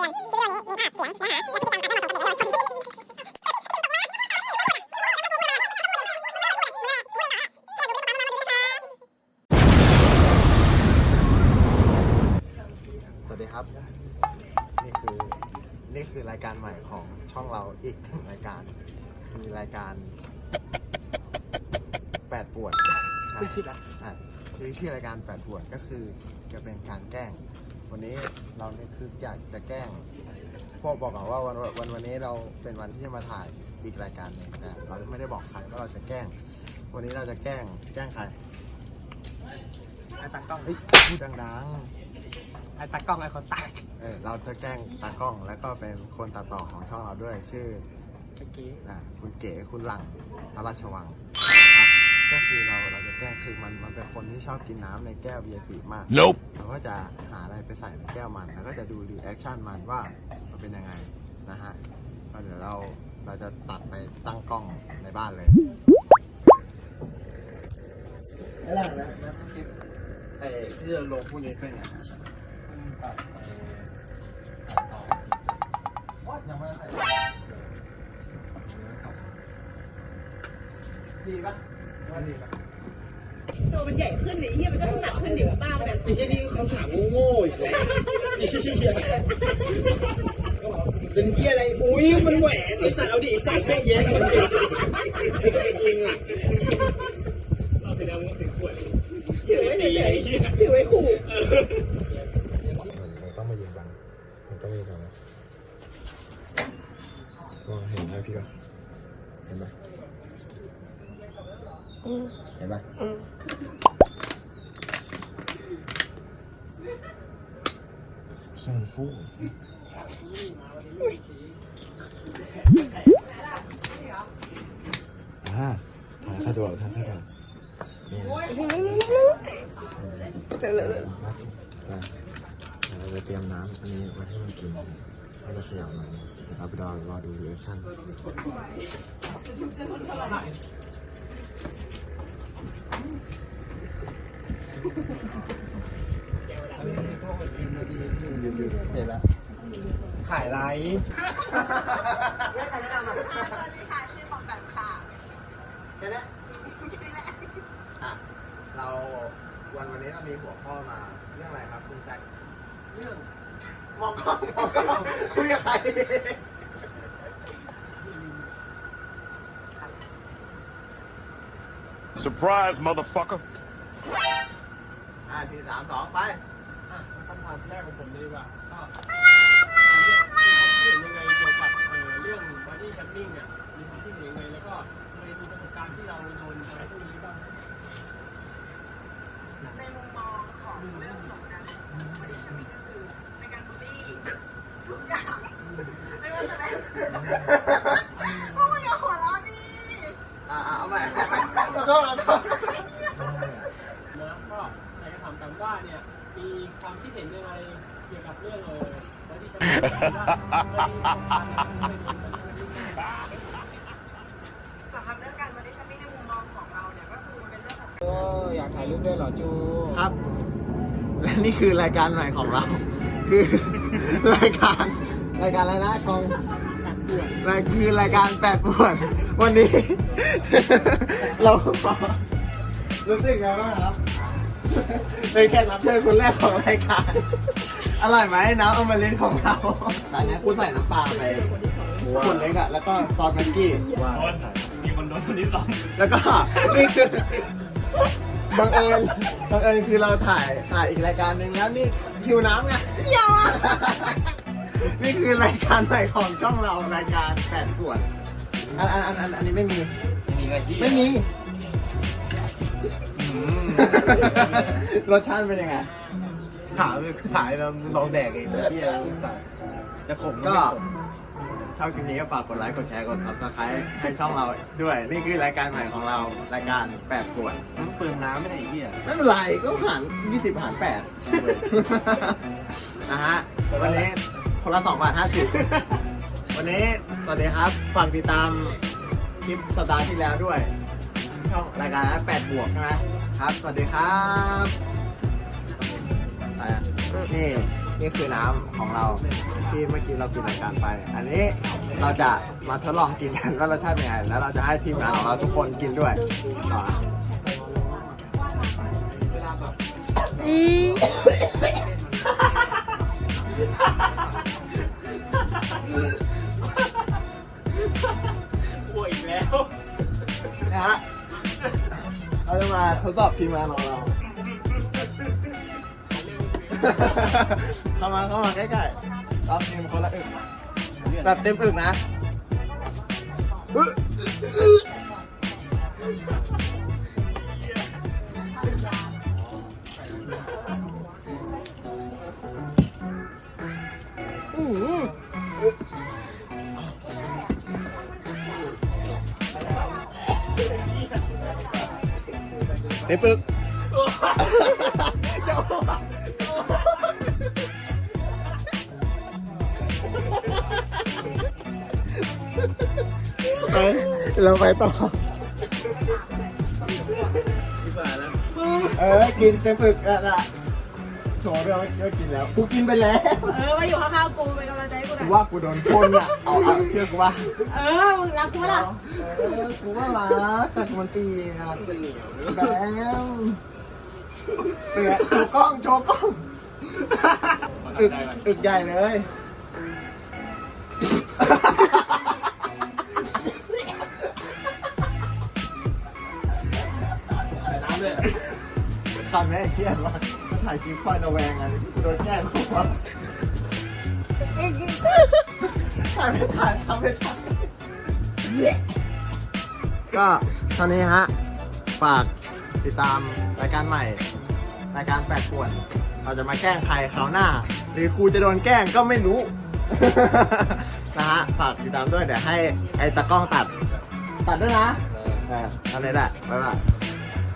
ตือนคลิปวิดีโอนี้มีภาพเสียงเนื้อหาและพฤติกรรมอาจไม่เหมาะสมเป็นเด็กเยาวชนสวัสดีครับ นี่คือนี่คือรายการใหม่ของช่องเราอีกหนึ่งรายการ มีรายการแปดปวดใช่ชื่ออะไรใช่ คือชื่อรายการแปดปวดก็คือจะเป็นการแกล้ง วันนี้เราเนี่ยคืออยากจะแกล้งพวกบอกก่อนว่าวันวันวันนี้เราเป็นวันที่จะมาถ่ายอีกรายการหนึงนะเราไม่ได้บอกใครว่าเราจะแกล้ง วันนี้เราจะแกล้งแกล้งใครไอ้ตากล้องเฮ้ยพูดดังไอ้ตากล้องไอ้คนตายๆเออเราจะแกล้งตากล้อง แล้วก็เป็นคนตัดต่อของช่องเราด้วยชื่อเมื่อกี้ อ่าคุณเก๋คุณหลังพระราชวังครับ ก็คือเราเราจะแกล้งคือมันมันเป็นคนที่ชอบกินน้ำในแก้ว VIP มาก Nope. เราก็จะหาอะไรไปใส่ในแก้วมัน แล้วก็จะดูรีแอคชั่นมันว่ามันเป็นยังไงนะฮะก็เดี๋ยวเราเราจะตัดไปตั้งกล้องในบ้านเลยไอ้หลังนะนะคลิปไอ้ที่เราลงพวกนี้เป็นไงยังไม่ได้ใส่ดีปะว่าดีปะ ตัวมันใหญ่ขึ้นดิเฮียมันก็ต้องหนักขึ้นดิบ้าไปกันไอ้ที่นี่เขาถามโง่ๆอีกแล้วไอ้เหี้ยเป็นเหี้ยอะไร อุ้ยมันแหวนไอ้สัตว์เอาดิไอ้สัตว์แค่แย่มันดิจริงอะเราไปแล้วมันถึงขวดถือไว้เฉยๆถือไว้ขู่เราต้องมายืนบังเราต้องยืนตรงนี้มองเห็นไหมพี่ปะเห็นไหม เห็นไหมเสียงฟูอ่าถ่ายสะดวกถ่ายสะดวกนี่นะเร็วๆมัดจ้ะเราจะเตรียมน้ำอันนี้ไว้ให้มันกินให้เราขยับหน่อยเดี๋ยวเราไปรอรอดูรีแอคชั่น เห็นแล้วถ่ายไรเห็นแล้วอะเราวันวันนี้เรามีหัวข้อมาเรื่องอะไรครับคุณแซคเรื่องมองกล้องมองกล้องคุยกับใคร Surprise, motherfucker. อะสี่สามสองไปอะคำถามแรกของผมเลยดีกว่าก็เห็นยังไงเกี่ยวกับเอ่อเรื่องบอดี้แชมปิ้งเนี่ยมีความคิดเห็นยังไงแล้วก็เคยมีประสบการณ์ที่เราโดนอะไรพวกนี้บ้างในมุมมองของเรื่องของการบริษัทก็คือเป็นการบูลลี่ทุกอย่างไม่ว่าจะเป็น เอาใหม่ขอโทษขอโทษนะก็อยากจะถามกันว่าเนี่ยมีความคิดเห็นยังไงเกี่ยวกับเรื่องเออแชมปิ้งว่าเคยมีประสบการณ์เคยโดนอะไรพวกนี้บ้างสำหรับเรื่องการบริษัทในมุมมองของเราเนี่ยก็คือมันเป็นเรื่องของเอออยากถ่ายรูปด้วยเหรอจูครับและนี่คือรายการใหม่ของเรา คือรายการรายการอะไรนะชอง รปวดรายคือรายการแปดปวด วันนี้ เราขอรู้สึกไงบ้างครับเป็นแขกรับเชิญคนแรกของรายการ อร่อยไหมน้ำอมฤตของเราตอนนี้กูใส่น้ำปลาไปขวดเล็กอะแล้วก็ซอสแม็กกี้มีคนโดนคนที่สองแล้วก็นี่คือบังเอิญบังเอิญคือเราถ่ายถ่ายอีกรายการหนึ่งแล้วนี่คิวน้ำไงยอนี่ คือรายการใหม่ของช่องเรารายการแปดส่วน อันอันอันอันอันนี้ไม่มี มีอะไรที่ไม่มี รสชาติเป็นยังไง ถามถ่ายแล้วลองแดกเองพี่สั่งจะขมก็ ชอบคลิปนี้ก็ฝากกดไลค์ กดแชร์ กด subscribe ให้ช่องเราด้วย นี่คือรายการใหม่ของเรา รายการแปดส่วน มันเปลืองน้ำไม่ได้ไอ้เหี้ยไม่เป็นไรก็หาร20หาร8นะฮะ วันนี้ คนละ2บาท50วันนี้สวัสดีครับฝากติดตามคลิปสัปดาห์ที่แล้วด้วย ช่องรายการ8บวกใช่ไหมครับ สวัสดีครับนี่นี่คือน้ำของเราที่เมื่อกี้เรากินรายการไป อันนี้เราจะมาทดลองกินกันว่ารสชาติเป็นไงแล้วเราจะให้ทีมงานของเราทุกคนกินด้วยต่อป่วยอี เราจะมาทดสอบทีมงานของเรา เข้ามาเข้ามาใกล้ๆรอบทีมคนละอึกแบบเต็มอึกนะอึ๊ะอึ๊ะ เต็มอึกไปเราไปต่อเออ กินเต็มปึกอะละโถเรื่องไม่กินแล้ว กูกินไปแล้ว เออมาอยู่ข้างๆกูเป็นกำลังใจ กูหกูน่อยว่ากูโดนคนอะ เอาเอาเชื่อกูว่าเออมึงรักกูปะล่ะเออกูว่ารักแต่มันตีนะแบมเตือโชว์กล้องโชว์กล้องอึกอึกใหญ่เลยใส่น้ำเลยคำนี้เครียดว่ะถ่ายคลิปคอยระแวงอะกูโดนแกล้งเขาว่า ถ่ายไม่ถ่ายทำไม่ถ่ายก็ตอนนี้ฮะ ฝากติดตามรายการใหม่ รายการแปดขวดเราจะมาแกล้งใครคราวหน้า หรือครูจะโดนแกล้งก็ไม่รู้ นะฮะ ฝากติดตามด้วยเดี๋ยวให้ไอ้ตากล้องตัด ตัดด้วยนะเอออันนี้แหละบ๊ายบาย